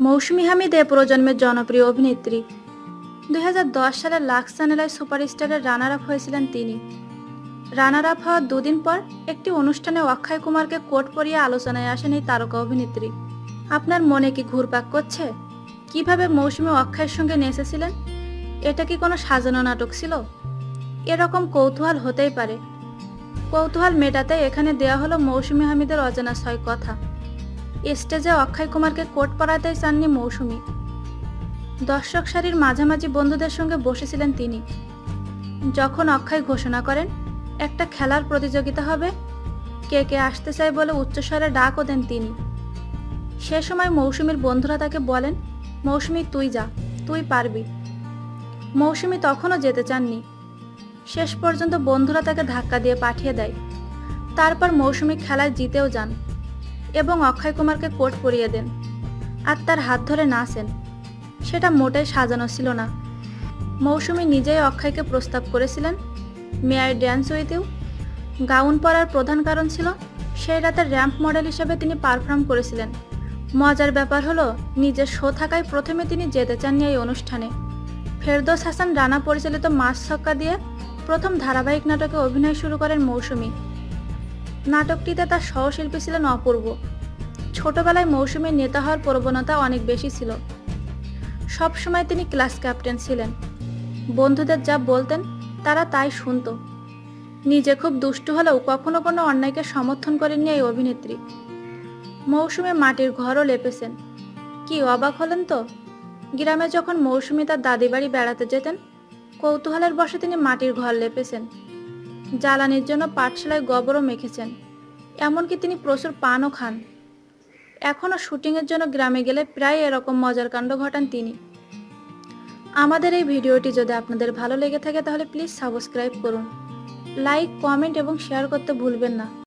মৌসুমী হামিদ এ প্রজন্মের জনপ্রিয় অভিনেত্রী। দু হাজার দশ সালে লাক্স চ্যানেলায় সুপারস্টারের রানার আপ হয়েছিলেন তিনি। রানার আপ হওয়ার দুদিন পর একটি অনুষ্ঠানে অক্ষয় কুমারকে কোট পরিয়ে আলোচনায় আসেন এই তারকা অভিনেত্রী। আপনার মনে কি ঘুরপাক করছে? কীভাবে মৌসুমী অক্ষয়ের সঙ্গে নেচেছিলেন? এটা কি কোনো সাজানো নাটক ছিল? এরকম কৌতূহল হতেই পারে। কৌতূহল মেটাতে এখানে দেয়া হলো মৌসুমী হামিদের অজানা ছয় কথা। স্টেজে অক্ষয় কুমারকে কোট পরাতেই চাননি মৌসুমী। দর্শক সারির মাঝামাঝি বন্ধুদের সঙ্গে বসেছিলেন তিনি। যখন অক্ষয় ঘোষণা করেন, একটা খেলার প্রতিযোগিতা হবে, কে কে আসতে চায় বলে উচ্চস্বরে ডাকও দেন তিনি। সে সময় মৌসুমীর বন্ধুরা তাকে বলেন, মৌসুমী, তুই যা, তুই পারবি। মৌসুমী তখনও যেতে চাননি। শেষ পর্যন্ত বন্ধুরা তাকে ধাক্কা দিয়ে পাঠিয়ে দেয়। তারপর মৌসুমী খেলায় জিতেও যান এবং অক্ষয় কুমারকে কোট পরিয়ে দেন। আর তার হাত ধরে নাচেন। সেটা মোটেই সাজানো ছিল না। মৌসুমী নিজেই অক্ষয়কে প্রস্তাব করেছিলেন may I dance with you gown পরার প্রধান কারণ ছিল, সেই রাতে র্যাম্প মডেল হিসেবে তিনি পারফর্ম করেছিলেন। মজার ব্যাপার হলো, নিজের শো থাকায় প্রথমে তিনি যেতে চাননি এই অনুষ্ঠানে। ফেরদৌস হাসান রানা পরিচালিত মাস ছক্কা দিয়ে প্রথম ধারাবাহিক নাটকে অভিনয় শুরু করেন মৌসুমী। নাটকটিতে তার সহশিল্পী ছিলেন অপূর্ব। ছোটবেলায় মৌসুমীর নেতা হওয়ার প্রবণতা অনেক বেশি ছিল। সবসময় তিনি ক্লাস ক্যাপ্টেন ছিলেন। বন্ধুদের যা বলতেন, তারা তাই শুনত। নিজে খুব দুষ্টু হলেও কখনো কোনো অন্যায়কে সমর্থন করেননি এই অভিনেত্রী। মৌসুমে মাটির ঘরও লেপেছেন। কি অবাক হলেন তো? গ্রামে যখন মৌসুমী তার দাদি বাড়ি বেড়াতে যেতেন কৌতূহলের বসে তিনি মাটির ঘর লেপেছেন। জ্বালানির জন্য পাঠশালায় গোবরও মেখেছেন। এমনকি তিনি প্রচুর পানও খান। এখনও শুটিংয়ের জন্য গ্রামে গেলে প্রায় এরকম মজার কাণ্ড ঘটান তিনি। আমাদের এই ভিডিওটি যদি আপনাদের ভালো লেগে থাকে তাহলে প্লিজ সাবস্ক্রাইব করুন। লাইক, কমেন্ট এবং শেয়ার করতে ভুলবেন না।